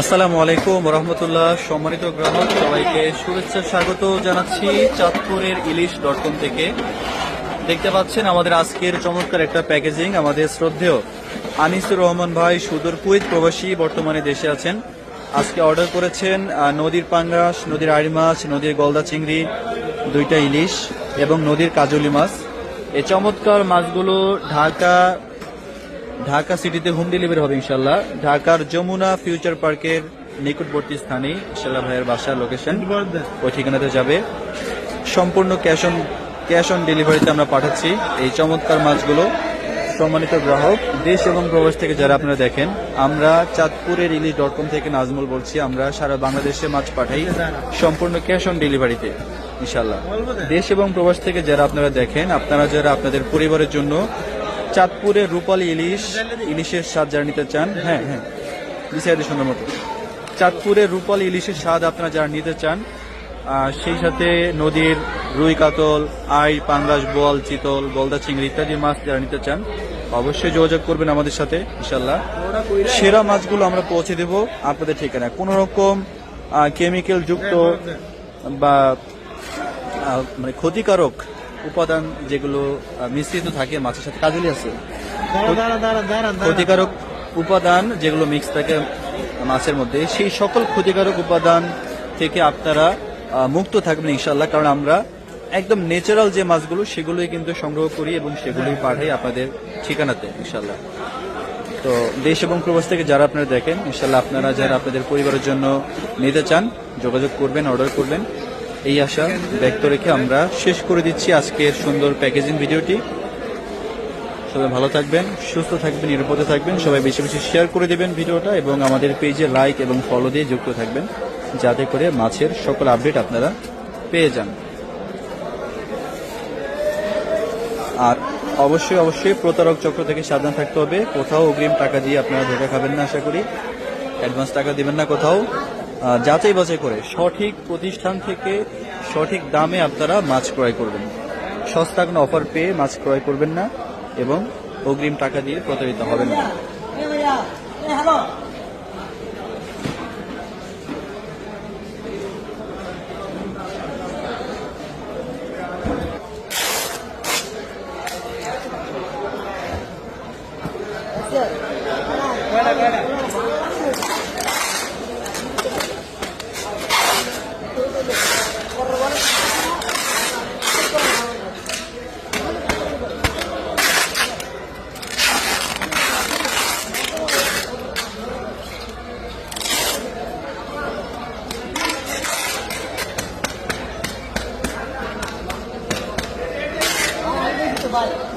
আসসালামু আলাইকুম রহমতুল্লাহ সম্মানিত গ্রাহক, সবাইকে শুভেচ্ছা, স্বাগত জানাচ্ছি চাঁদপুরের ইলিশ ডট কম থেকে। দেখতে পাচ্ছেন আমাদের আজকের চমৎকার একটা প্যাকেজিং, আমাদের শ্রদ্ধেয় আনিসুর রহমান ভাই সুদূর কুয়েত প্রবাসী, বর্তমানে দেশে আছেন। আজকে অর্ডার করেছেন নদীর পাঙ্গাস, নদীর আড়ি মাছ, নদীর গলদা চিংড়ি, দুইটা ইলিশ এবং নদীর কাজলি মাছ। এই চমৎকার মাছগুলো ঢাকা ঢাকা সিটিতে হোম ডেলিভারি হবে ইনশাল্লাহ ঢাকার যমুনা ফিউচার পার্কের নিকটবর্তী স্থানে ইনশাল্লাহ ভাইয়ের বাসার লোকেশন ওই ঠিকানাতে যাবে। সম্পূর্ণ ক্যাশ অন ক্যাশ অন ডেলিভারিতে আমরা পাঠাচ্ছি এই চমৎকার মাছগুলো। সম্মানিত গ্রাহক, দেশ এবং প্রবাস থেকে যারা আপনারা দেখেন, আমরা চাঁদপুরের ইলিশ ডট কম থেকে নাজমুল বলছি, আমরা সারা বাংলাদেশে মাছ পাঠাই সম্পূর্ণ ক্যাশ অন ডেলিভারিতে ইনশাল্লাহ দেশ এবং প্রবাস থেকে যারা আপনারা দেখেন, আপনারা যারা আপনাদের পরিবারের জন্য চাঁদপুরের রূপালী ইলিশ, ইলিশের স্বাদ যারা নিতে চান হ্যাঁ হ্যাঁ বিশাইতে সুন্দর মতো। চাঁদপুরের রূপালী ইলিশের স্বাদ আপনারা যারা নিতে চান সেই সাথে নদীর রুই কাতল, আই পাঙ্গাস বোয়াল, চিতল গলদা চিংড়ি ইত্যাদি মাছ যারা নিতে চান, অবশ্যই যোগাযোগ করবেন আমাদের সাথে ইনশাল্লাহ সেরা মাছগুলো আমরা পৌঁছে দেব আপনাদের ঠিকানা কোনো রকম কেমিক্যাল যুক্ত বা মানে ক্ষতিকারক উপাদান যেগুলো মিশ্রিত থাকে মাছের সাথে কাজলি আছে। ক্ষতিকারক উপাদান যেগুলো মিক্স থাকে মাছের মধ্যে সেই সকল ক্ষতিকারক উপাদান থেকে আপনারা মুক্ত থাকবেন ইনশাল্লাহ কারণ আমরা একদম ন্যাচারাল যে মাছগুলো সেগুলোই কিন্তু সংগ্রহ করি এবং সেগুলোই পাঠাই আপনাদের ঠিকানাতে ইনশাল্লাহ তো দেশ এবং প্রবাস থেকে যারা আপনারা দেখেন ইনশাল্লাহ আপনারা যারা আপনাদের পরিবারের জন্য নিতে চান যোগাযোগ করবেন অর্ডার করবেন। এই আশা ব্যক্ত রেখে আমরা শেষ করে দিচ্ছি আজকের সুন্দর প্যাকেজিং ভিডিওটি। সবাই ভালো থাকবেন, সুস্থ থাকবেন, নিরাপদে থাকবেন। সবাই বেশি বেশি শেয়ার করে দেবেন ভিডিওটা এবং আমাদের পেজে লাইক এবং ফলো দিয়ে যুক্ত থাকবেন। যাতে করে মাছের সকল আপডেট আপনারা পেয়ে যান। আর অবশ্যই অবশ্যই প্রতারক চক্র থেকে সাবধান থাকতে হবে। কোথাও অগ্রিম টাকা দিয়ে আপনারা ধোকা খাবেন না, আশা করি। অ্যাডভান্স টাকা দেবেন না কোথাও। যাচাই বাছাই করে সঠিক প্রতিষ্ঠান থেকে সঠিক দামে আপনারা মাছ ক্রয় করবেন। সস্তা কোনো অফার পেয়ে মাছ ক্রয় করবেন না এবং অগ্রিম টাকা দিয়ে প্রতারিত হবেন না।